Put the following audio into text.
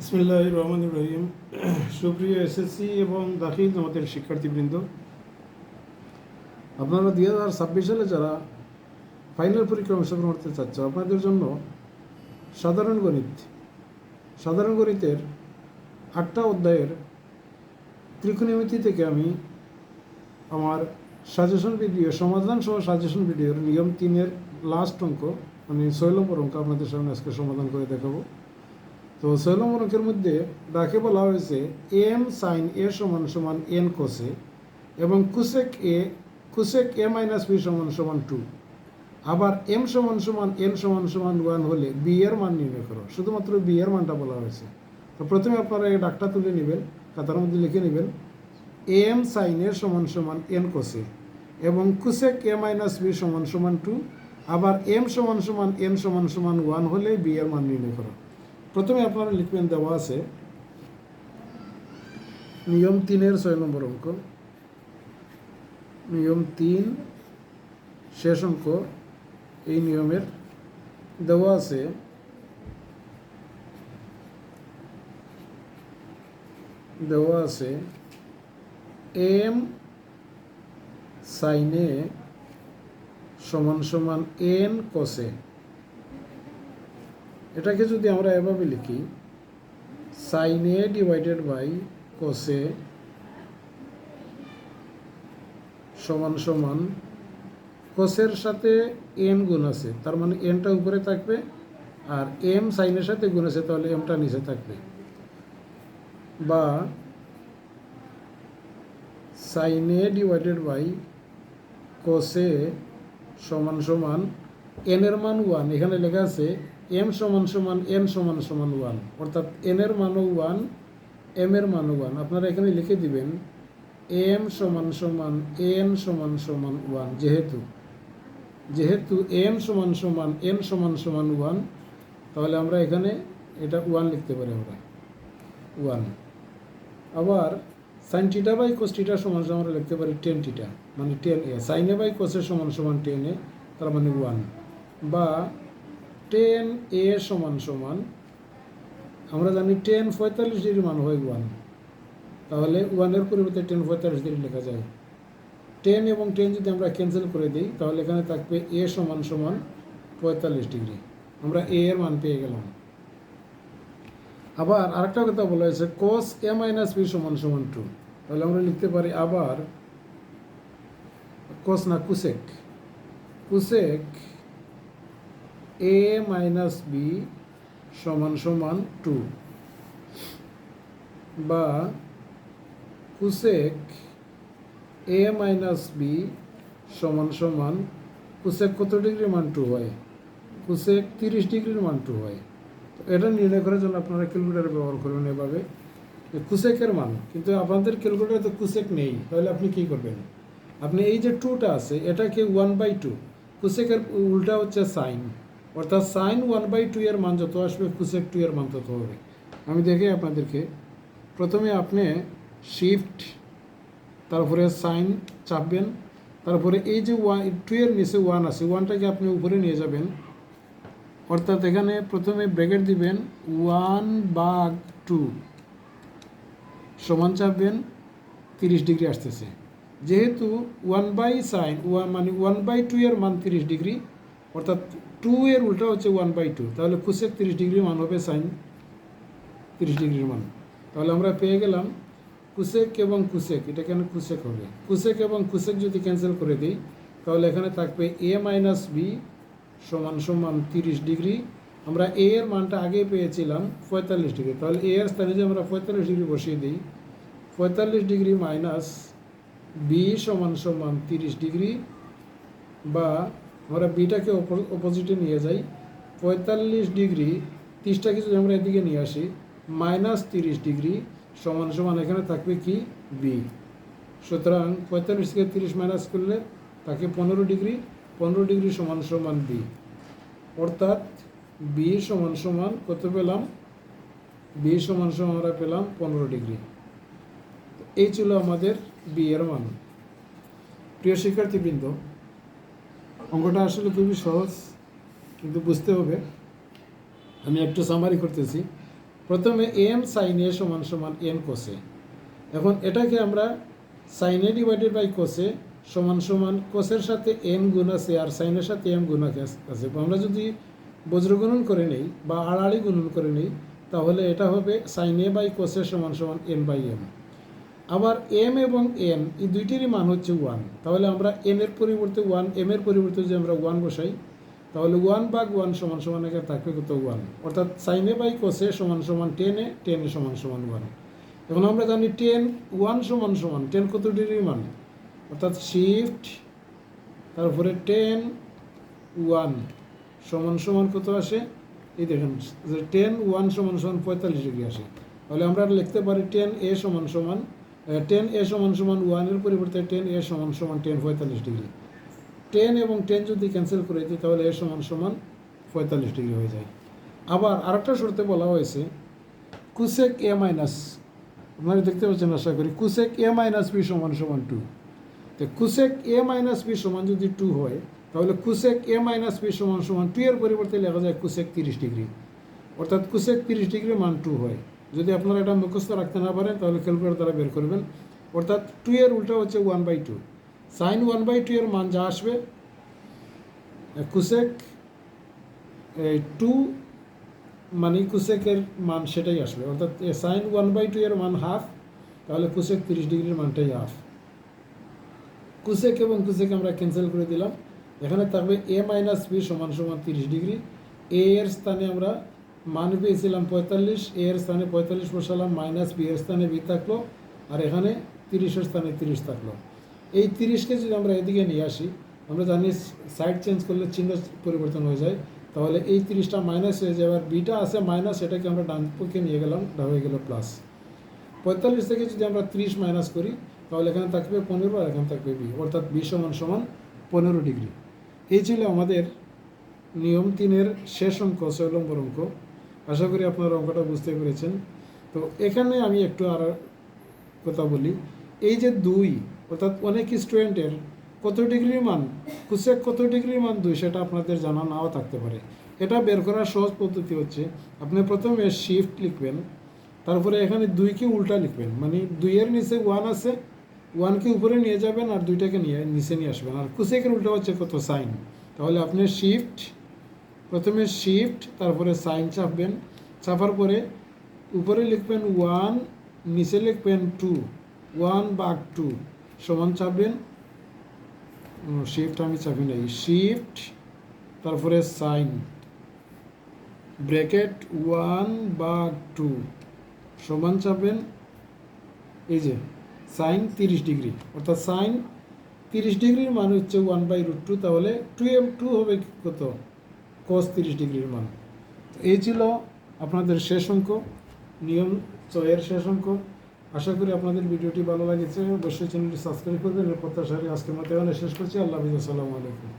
ইসমিল্লাহ রহমান রহিম। সুপ্রিয় এসএসসি এবং দাখিল আমাদের শিক্ষার্থীবৃন্দ, আপনারা দুই হাজার ছাব্বিশ সালে যারা ফাইনাল পরীক্ষা অংশগ্রহণ করতে চাচ্ছ, আপনাদের জন্য সাধারণ গণিত, সাধারণ গণিতের আটটা অধ্যায়ের ত্রিকোণমিতি থেকে আমি আমার সাজেশন ভিডিও সমাধান সহ সাজেশন ভিডিওর নিয়ম তিনের লাস্ট অঙ্ক ছয় নম্বর অঙ্ক আপনাদের সামনে আজকে সমাধান করে দেখাবো। তো অঙ্কের মধ্যে ডাকে বলা হয়েছে, এম সাইন এ সমান সমান এন কোসে এবং cosec A cosec A minus B সমান সমান টু। আবার এম সমান সমান এন সমান সমান ওয়ান হলে বি এর মান নির্ণয় করো। শুধুমাত্র বি এর মানটা বলা হয়েছে। তো প্রথমে আপনারা এই ডাকটা তুলে নেবেন, খাতার মধ্যে লিখে নেবেন, এম সাইন এ সমান সমান এন কোসে এবং কুসেক এ মাইনাস বি সমান সমান টু, আবার এম সমান সমান এন সমান সমান ওয়ান হলে বি এর মান নির্ণয় করো। প্রথমে আপনারা লিখবেন দেওয়া আছে, নিয়ম তিনের ছয় নম্বর অঙ্ক। নিয়ম তিন, শেষ অঙ্ক, এই নিয়মের দেওয়া আছে। দেওয়া আছে, এম সাইনে সমান সমান এন কসে এটাকে যদি আমরা এভাবে লিখি sine A divided by cosec সমান সমান কোসের সাথে এম গুণ আছে, তার মানে এনটা উপরে থাকবে আর এম সাইনের সাথে গুণ আছে, তাহলে এমটা নিচে থাকবে। বা sine A divided by cosec সমান সমান এন এর মান ওয়ান এখানে লেখা আছে এম সমান সমান এন সমান সমান ওয়ান অর্থাৎ এনের মানও ওয়ান এম এর মানও ওয়ান আপনারা এখানে লিখে দিবেন এম সমান সমান এন সমান সমান ওয়ান যেহেতু যেহেতু এম সমান সমান এন সমান সমান ওয়ান তাহলে আমরা এখানে এটা ওয়ান লিখতে পারি আমরা ওয়ান আবার সাইন টিটা বাই কোস টিটা সমান সমান আমরা লিখতে পারি টেন টিটা মানে টেন এ সাইনে বাই কোসের সমান সমান টেন এ তার মানে ওয়ান বা টেন এ সমান সমান, আমরা জানি টেন পঁয়তাল্লিশ ডিগ্রি মান হয় ওয়ান। তাহলে ওয়ানের পরিবর্তে টেন পঁয়তাল্লিশ ডিগ্রি লেখা যায়। টেন এবং টেন যদি আমরা ক্যান্সেল করে দিই, তাহলে এখানে থাকবে এ সমান সমান পঁয়তাল্লিশ ডিগ্রি। আমরা এ এর মান পেয়ে গেলাম। আবার আরেকটা কথা বলা হয়েছে কোস এ মাইনাস বি সমান সমান টু তাহলে আমরা লিখতে পারি আবার কোস না cosec cosec A minus B সমান সমান টু বা কুসেক এ মাইনাস বি সমান সমান কুসেক কত ডিগ্রি মান টু হয়? কুসেক তিরিশ ডিগ্রির মান টু হয়। তো এটা নির্ণয় করার জন্য আপনারা ক্যালকুলেটার ব্যবহার করবেন এভাবে। কুসেকের মান, কিন্তু আপনাদের ক্যালকুলেটারে তো কুসেক নেই, তাহলে আপনি কি করবেন? আপনি এই যে টুটা আছে, এটাকে ওয়ান বাই টু কুসেকের উল্টা হচ্ছে সাইন অর্থাৎ সাইন ওয়ান বাই টু এর মান যত আসবে কুসেক টু এর মান তত হবে। আমি দেখে আপনাদেরকে, প্রথমে আপনি শিফট তারপরে সাইন চাপবেন, তারপরে এই যে ওয়ান টু এর নিচে ওয়ান আছে ওয়ানটাকে আপনি উপরে নিয়ে যাবেন। অর্থাৎ এখানে প্রথমে ব্র্যাকেট দিবেন ওয়ান বাগ টু সমান চাপবেন, তিরিশ ডিগ্রি আসতেছে। যেহেতু ওয়ান বাই সাইন ওয়ান মানে ওয়ান বাই টু এর মান তিরিশ ডিগ্রি, অর্থাৎ টু এর উল্টা হচ্ছে ওয়ান বাই টু তাহলে কুসেক তিরিশ ডিগ্রি মান হবে সাইন তিরিশ ডিগ্রির মান। তাহলে আমরা পেয়ে গেলাম কুসেক এবং কুসেক এটা কেন কুসেক হবে? কুসেক এবং কুসেক যদি ক্যান্সেল করে দিই, তাহলে এখানে থাকবে এ মাইনাস বি সমান সমান তিরিশ ডিগ্রি। আমরা এ এর মানটা আগে পেয়েছিলাম পঁয়তাল্লিশ ডিগ্রি। তাহলে এ এর স্থানে যদি আমরা পঁয়তাল্লিশ ডিগ্রি বসিয়ে দিই, পঁয়তাল্লিশ ডিগ্রি মাইনাস বি সমান সমান তিরিশ ডিগ্রি বা আমরা বিটাকে অপোজিটে নিয়ে যাই। পঁয়তাল্লিশ ডিগ্রি তিরিশটাকে যদি আমরা এদিকে নিয়ে আসি মাইনাস তিরিশ ডিগ্রি সমান সমান এখানে থাকবে কি? বি সুতরাং পঁয়তাল্লিশ থেকে তিরিশ মাইনাস করলে তাকে পনেরো ডিগ্রি পনেরো ডিগ্রি সমান সমান বি অর্থাৎ বি সমান সমান কত পেলাম? বি সমান সমান আমরা পেলাম পনেরো ডিগ্রি। এই ছিল আমাদের বি এর মান। প্রিয় শিক্ষার্থীবৃন্দ অঙ্কটা আসলে খুবই সহজ, কিন্তু বুঝতে হবে। আমি একটু সামারি করতেছি। প্রথমে এম সাইন এ সমান সমান এন কোসে এখন এটাকে আমরা সাইন ডিভাইডেড বাই কোসে সমান সমান কোসের সাথে এন গুণ আছে আর সাইনের সাথে এম গুণ আছে আমরা যদি বজ্রগুণন করে নেই বা আড়াআড়ি গুণন করে নেই, তাহলে এটা হবে সাইন এ বাই কোসে সমান সমান এন বাই এম আবার এম এবং এন এই দুইটিরই মান হচ্ছে ওয়ান তাহলে আমরা এন এর পরিবর্তে ওয়ান এম এর পরিবর্তে যদি আমরা ওয়ান বসাই, তাহলে ওয়ান বাগ ওয়ান সমান সমান এখানে থাকবে কত ওয়ান অর্থাৎ সাইনে বাই কোসে সমান সমান টেন এ টেন এ সমান সমান ওয়ান এখন আমরা জানি টেন ওয়ান সমান সমান টেন কত ডিগ্রি মান? অর্থাৎ শিফট তারপরে টেন ওয়ান সমান সমান কত আসে? এই দেখেন টেন ওয়ান সমান সমান পঁয়তাল্লিশ ডিগ্রি আসে। তাহলে আমরা লিখতে পারি টেন এ সমান সমান টেন এ সমান সমান ওয়ানের পরিবর্তে টেন এ সমান সমান টেন পঁয়তাল্লিশ ডিগ্রি টেন এবং টেন যদি ক্যান্সেল করে দিই, তাহলে এ সমান সমান পঁয়তাল্লিশ ডিগ্রি হয়ে যায়। আবার আরেকটা শর্তে বলা হয়েছে কুসেক এ মাইনাস আপনারা দেখতে পাচ্ছেন, আশা করি কুসেক এ মাইনাস বি সমান সমান টু তো কুসেক এ মাইনাস বি সমান যদি টু হয়, তাহলে কুসেক এ মাইনাস বি সমান সমান টু এর পরিবর্তে লেখা যায় কুসেক তিরিশ ডিগ্রি অর্থাৎ কুসেক তিরিশ ডিগ্রি মান টু হয়। যদি আপনারা এটা মুখস্থ রাখতে না পারেন, তাহলে ক্যালকুলেটর দ্বারা বের করবেন অর্থাৎ টু এর উল্টা হচ্ছে one by two sine one by two এর মান যা আসবে কুসেক টু মানে কুসেকের মান সেটাই আসবে। অর্থাৎ সাইন ওয়ান বাই টু এর মান হাফ তাহলে কুসেক তিরিশ ডিগ্রির মানটাই হাফ কুসেক এবং কুসেক আমরা ক্যান্সেল করে দিলাম। এখানে থাকবে এ মাইনাস বি সমান সমান তিরিশ ডিগ্রি। এ এর স্থানে আমরা মান পেয়েছিলাম পঁয়তাল্লিশ, এর স্থানে পঁয়তাল্লিশ বসালাম, মাইনাস বি এর স্থানে বি থাকল, আর এখানে তিরিশের স্থানে তিরিশ থাকল। এই তিরিশকে যদি আমরা এদিকে নিয়ে আসি, আমরা জানি সাইড চেঞ্জ করলে চিহ্ন পরিবর্তন হয়ে যায়। তাহলে এই তিরিশটা মাইনাস হয়ে যায় আর বিটা আছে মাইনাস এটাকে আমরা ডান পক্ষে নিয়ে গেলাম এটা হয়ে গেল প্লাস পঁয়তাল্লিশ থেকে যদি আমরা তিরিশ মাইনাস করি, তাহলে এখানে থাকবে পনেরো আর এখানে থাকবে বি অর্থাৎ বি সমান সমান পনেরো ডিগ্রি। এই ছিল আমাদের নিয়ম তিনের শেষ অঙ্ক, ছয় নম্বর অঙ্ক। আশা করি আপনারা অঙ্কটা বুঝতে পেরেছেন। তো এখানে আমি একটু আর কথা বলি। এই যে দুই, অর্থাৎ অনেক স্টুডেন্টের কত ডিগ্রির মান, কুসেক কত ডিগ্রির মান দুই সেটা আপনাদের জানা নাও থাকতে পারে। এটা বের করার সহজ পদ্ধতি হচ্ছে, আপনি প্রথমে শিফট লিখবেন, তারপরে এখানে দুইকে উল্টা লিখবেন। মানে দুইয়ের নিচে ওয়ান আছে ওয়ানকে উপরে নিয়ে যাবেন আর দুইটাকে নিয়ে, নিচে নিয়ে আসবেন। আর কুসেকের উল্টা হচ্ছে কত? সাইন তাহলে আপনি শিফট প্রথমে শিফট তারপরে সাইন চাপবেন। চাপার পরে উপরে লিখবেন ওয়ান নিচে লিখবেন টু ওয়ান বাঘ টু সমান চাপবেন। শিফট আমি চাপি নাই। শিফট তারপরে সাইন ব্র্যাকেট ওয়ান বা টু সমান চাপবেন। এই যে সাইন তিরিশ ডিগ্রি, অর্থাৎ সাইন তিরিশ ডিগ্রির মান হচ্ছে ওয়ান বাই রুট টু তাহলে টু এম টু হবে কত? কস তিরিশ ডিগ্রির মান। এই ছিল আপনাদের শেষ অঙ্ক, নিয়ম ছয়ের শেষ অঙ্ক। আশা করি আপনাদের ভিডিওটি ভালো লাগেছে। অবশ্যই চ্যানেলটি সাবস্ক্রাইব করবেন। এর প্রত্যাশা আজকের মতো এখানে শেষ করছি। আল্লাহ হাফিজ। আসসালামু আলাইকুম।